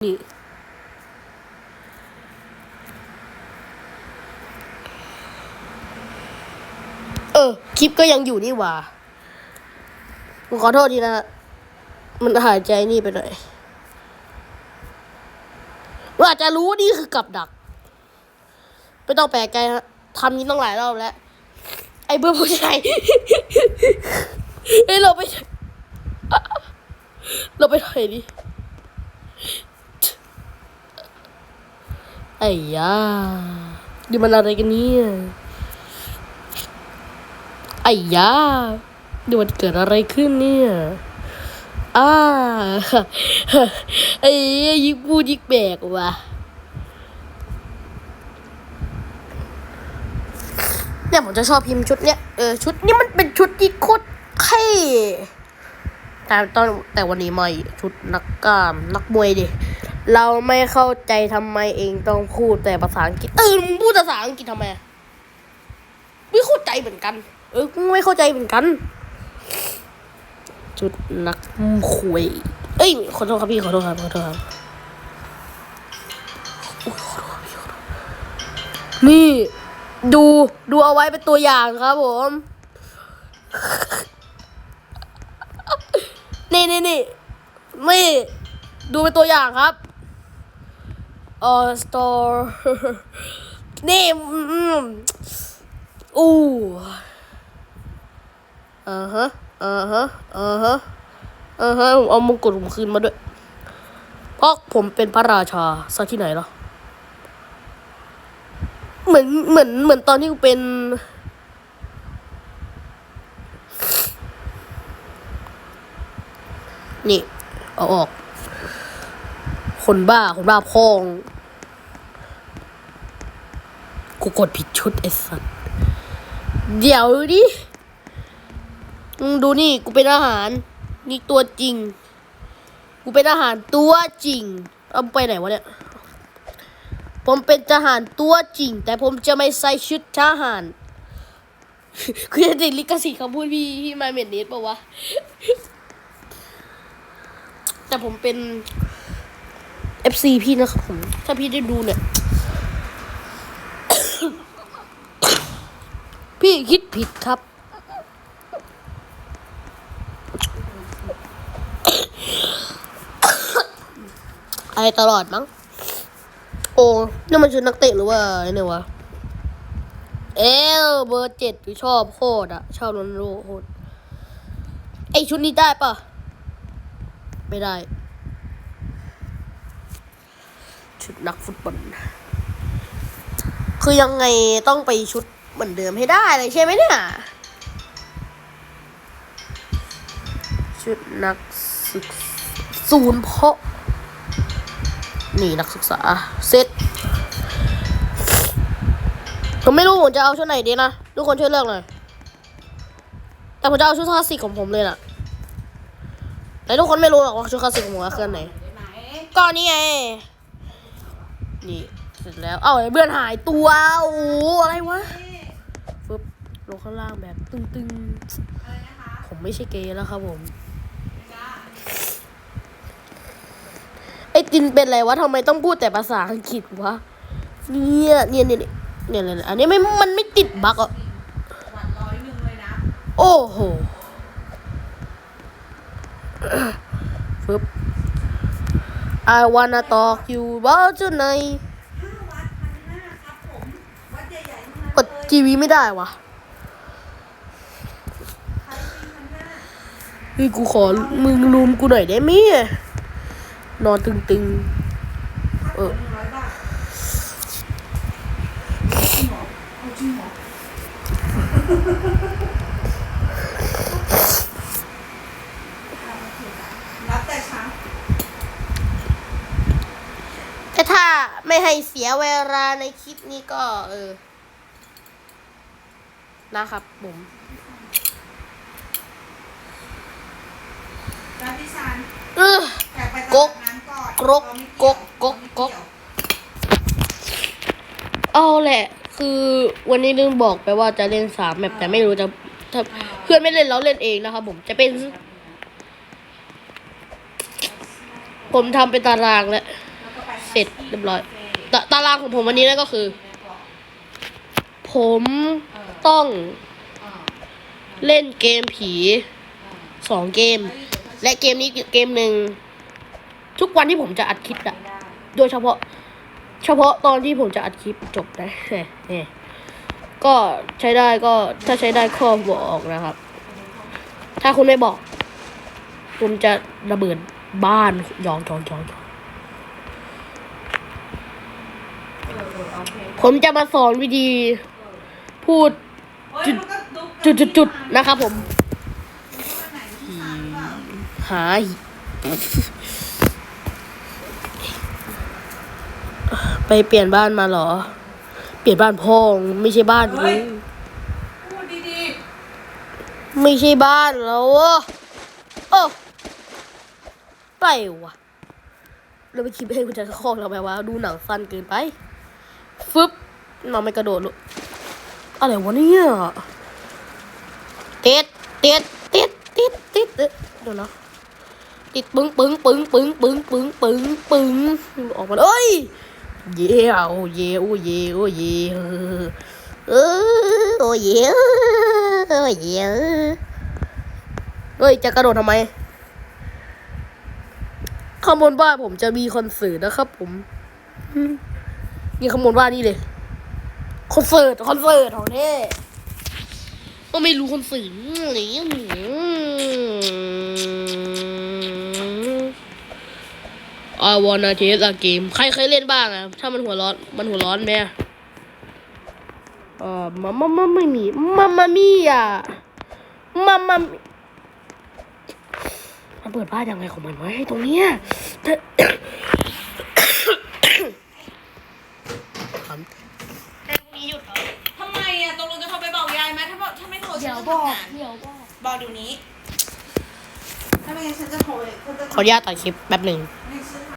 เออ คลิปก็ยังอยู่นี่หว่าผมขอโทษทีนะ มันหายใจนี่ไปหน่อยว่าอาจจะรู้ว่านี่คือกับดัก ไม่ต้องแปลกใจฮะทำนี้ต้องหลายรอบแล้ว ไอ้เบื่อผู้ชายเฮ้ยเราไป เราไปถอยดิ ไอ้ยาดีมันอะไรกันเนี่ยไอ้ยาดีมันเกิดอะไรขึ้นเนี่ยอ้าไอ้ยิงพูดยิงแบกว่ะเนี่ยผมจะชอบพิมพ์ชุดเนี้ยเออชุดนี้มันเป็นชุดที่โคตรเท่แต่ตอนแต่วันนี้ไม่ชุดนักกล้ามนักมวยดิ เราไม่เข้าใจทำไมเองต้องพูดแต่ภาษาอังกฤษเออมึงพูดภาษาอังกฤษทำไมไม่เข้าใจเหมือนกัน เออไม่เข้าใจเหมือนกัน จุดนักคุยเอ้ยขอโทษครับพี่ขอโทษครับขอโทษครับนี่ดูดูเอาไว้เป็นตัวอย่างครับผมนี่นี่นี่นี่ดูเป็นตัวอย่างครับ ออสตอร์นี่อืมอู้อ่าฮะอ่าฮะอ่าฮะอ่าฮะผมเอามงกุฎผมคืนมาด้วย เพราะผมเป็นพระราชาซะที่ไหนเหรอเหมือนเหมือนเหมือนตอนที่กูเป็นนี่ เอาออก คนบ้า คนบ้าพอง กูกดผิดชุดไอ้สัสเดี๋ยวดิดูนี่ กูเป็นอาหาร นี่ตัวจริง กูเป็นอาหารตัวจริง เอาไปไหนวะเนี่ย ผมเป็นทหารตัวจริง แต่ผมจะไม่ใส่ชุดทหารคือจะติดลิขสิทธิ์คำพูดพี่พี่มาเมดเนสป่าวะ แต่ผมเป็น FC พี่นะครับผม ถ้าพี่ได้ดูเนี่ย พี่คิดผิดครับไอตลอดมั้ง โอ้นี่มันชุดนักเตะหรือว่าไอเนี่ยวะ เอลเบอร์เจ็ดพี่ชอบโคตรอะชอบโรนโดโคตรไอชุดนี้ได้ปะไม่ได้ ชุดนักฟุตบอลคือยังไงต้องไปชุดเหมือนเดิมให้ได้เลยใช่ไหมเนี่ย ชุดนักศึกษาศูนย์เพาะ นี่นักศึกษาเซตผมไม่รู้ผมจะเอาชุดไหนดีนะ ทุกคนช่วยเลือกหน่อย แต่ผมจะเอาชุดคลาสสิกของผมเลยน่ะ แต่ทุกคนไม่รู้หรอกว่าชุดคลาสสิกของผมคืออันไหนก็นี่ไง นี่เสร็จแล้ว เอ้าไอ้เบื่อนหายตัวโอ้โหอะไรวะฟึบลงข้างล่างแบบตึงๆ ผมไม่ใช่เกย์แล้วครับผม ไอ้ตินเป็นอะไรวะทำไมต้องพูดแต่ภาษาอังกฤษวะ เนี่ยเนี่ยเนี่ยเนี่ยเนี่ยอันนี้ไม่ มันไม่ติดบั๊กอะวันร้อยหนึ่งเลยนะโอ้โหฟึบ I wanna talk you about tonight ห้าวัดพันห้าครับผมวัดใหญ่ๆทั้งนั้นกดทีวีไม่ได้วะใครปีพันห้าเฮ้ยกูขอมึงรูมกูหน่อยได้ไหมยนอนตึงถ้าเอเกิอ ดหนึ่งร้อยบาทเอาจริงเหรอเอาจริงเหรอรับแต่เช้า ๆแต่ ถ้าไม่ให้เสียเวลาในคลิปนี้ก็ เออ นะครับผมรับพี่ชานเออ แต่ไปกกตลาดน้ำก่อนกรกเราไม่เยวกกกเราไม่กกเยวเอาแหละ คือวันนี้ลืมบอกไปว่าจะเล่นสามแมปแต่ไม่รู้จะถ้าเพื่อนไม่เล่นเราเล่นเองนะครับผมจะเป็น ผมทำเป็นตารางแล้ว เสร็จเรียบร้อยตตารางของผมวันนี้นั่นก็คือ ผมต้องเล่นเกมผีสองเกม และเกมนี้เกมหนึ่งทุกวันที่ผมจะอัดคลิปอะโดยเฉพาะ เฉพาะตอนที่ผมจะอัดคลิปจบนะเนี่ยก็ใช้ได้ก็ถ้าใช้ได้ข้อบอกนะครับ ถ้าคุณไม่บอก ผมจะระเบิดบ้านยองยองยองยอง ผมจะมาสอนวิธีพูดจุดจุดจุดจุดนะครับผม หาไปเปลี่ยนบ้านมาเหรอ เปลี่ยนบ้านพ่องไม่ใช่บ้านเฮ้กูยพูดดีไม่ใช่บ้านแล้วอะโอ้ไปวะเราไปคิดให้คุณจะคอกเราไปว่าดูหนังสั้นเกินไป ฟึบเราไม่กระโดดลูกอะไรวะเนี่ยติดติดติดติดติดเอ๊ะเดี๋ยวนะติดปึ้งปึ้งปึ้งปึ้งปึ้งปึ้งปึ้งปึ้งออกมาเลยเยเย่โอ้เย่โอ้เย่โอ้เย่เออโอ้เย่โอ้เย่เฮ้ยจะกระโดดทำไมข้างบนบ้านผมจะมีคอนเสิร์ตนะครับผมอื มนี่ข้างบนบ้านนี่เลยคอนเสิร์ตคอนเสิร์ตของแท้ก็ไม่รู้คอนเสิร์ตอะไรอย่างเงี้ย I wanna taste a game ใครเคยเล่นบ้างอะถ้ามันหัวร้อน มันหัวร้อนไหมอะเออมามามาไม่มีมามามีอะมามามันเปิดบ้านยังไงของมันไว้ตรงเนี้ย บอกบอกเดี๋ยวนี้ ถ้าไม่งั้นฉันจะโทรเลยฉันจะขออนุญาตตัดคลิปแป๊บหนึ่งให้ฉัน